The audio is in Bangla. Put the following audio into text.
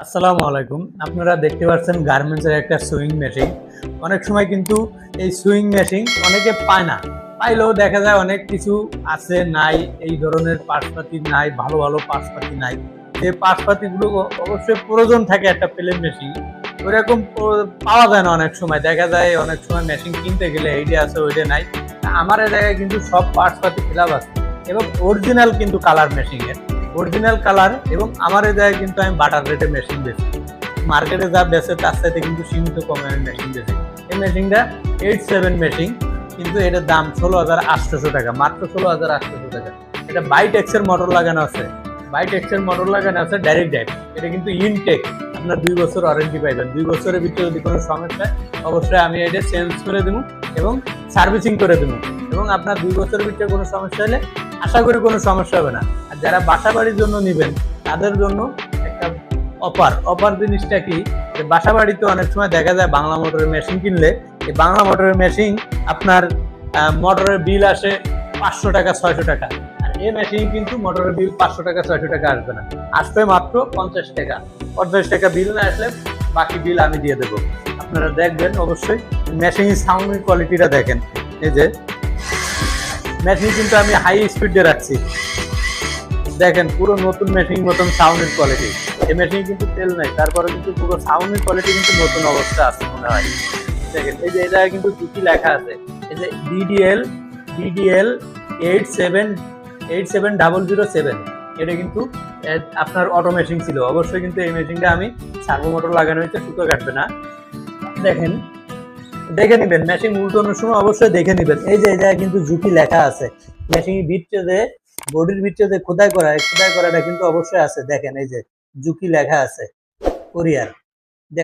আসসালামু আলাইকুম। আপনারা দেখতে পাচ্ছেন গার্মেন্টসের একটা সুইং মেশিন অনেক সময় কিন্তু এই সুইং মেশিন অনেকে পায় না। পাইলেও দেখা যায় অনেক কিছু আছে নাই, এই ধরনের পার্টসপাতি নাই, ভালো ভালো পার্টসপাতি নাই। এই পার্টসপাতিগুলো অবশ্যই প্রয়োজন থাকে একটা প্লেন মেশিন ওইরকম পাওয়া যায় না অনেক সময়। দেখা যায় অনেক সময় মেশিন কিনতে গেলে এইটা আছে, ওইটা নাই। আমার জায়গায় কিন্তু সব পার্টসপাতি ফিলাপ আছে এবং অরিজিনাল কিন্তু কালার মেশিনের অরিজিনাল কালার এবং আমার জায়গায় কিন্তু আমি বাটার রেটে মেশিন বেচি মার্কেটে যা বেচে, তার সাথে কিন্তু সীমিত কমে আমি মেশিন বেচি। এই মেশিনটা এইট সেভেন মেশিন কিন্তু এটার দাম ষোলো হাজার আটশোশো টাকা, মাত্র ষোলো হাজার আটশোশো টাকা। এটা বাইটেক্সের মোটর লাগানো আছে। বাইটেক্সের মোটর লাগানো আছে ডাইরেক্ট ড্রাইভ এটা কিন্তু ইনটেক আপনার দুই বছর ওয়ারেন্টি পাইবেন। দুই বছরের ভিতরে যদি কোনো সমস্যা অবশ্যই আমি এটা চেঞ্জ করে দেবো এবং সার্ভিসিং করে দেবো। এবং আপনার দুই বছরের ভিতরে কোনো সমস্যা হলে আশা করি কোনো সমস্যা হবে না। আর যারা বাসা বাড়ির জন্য নেবেন, তাদের জন্য একটা অফার। অফার জিনিসটা কি? যে বাসা বাড়িতে অনেক সময় দেখা যায় বাংলা মোটরের মেশিন কিনলে, এই বাংলা মোটরের মেশিন আপনার মোটরের বিল আসে পাঁচশো টাকা, ছয়শো টাকা। আর এই মেশিন কিন্তু মোটরের বিল পাঁচশো টাকা, ছয়শো টাকা আসবে না। আসবে মাত্র পঞ্চাশ টাকা। পঞ্চাশ টাকা বিল না আসলে বাকি বিল আমি দিয়ে দেবো। আপনারা দেখবেন অবশ্যই মেশিন সাউন্ডের কোয়ালিটিটা দেখেন। এই যে, মেশিন কিন্তু আমি হাই স্পিডে রাখছি। দেখেন, পুরো নতুন মেশিন মতন সাউন্ডের কোয়ালিটি এই মেশিন কিন্তু তেল নেই তারপরে কিন্তু পুরো সাউন্ডের কোয়ালিটি কিন্তু নতুন অবস্থা আছে মনে হয়। দেখেন, এই যে এটা কিন্তু দুটি লেখা আছে? এই যে DDL DDL eight seven eight seven double zero seven এটা কিন্তু আপনার অটো মেশিন ছিল। অবশ্যই কিন্তু এই মেশিনটা আমি সার্ভো মোটর লাগানো হয়েছে সুতো কাটবে না। দেখেন, দেখে নিবেন মেশিন উল্টানোর সময় অবশ্যই দেখে নিবেন। এই যে এই জায়গায় কিন্তু ঝুঁকি লেখা আছে। মেশিন ভিতরে বডির ভিতরে যে খোদাই করা খোদাই করাটা কিন্তু অবশ্যই আছে। দেখেন এই যে ঝুঁকি লেখা আছে। কোরিয়ার।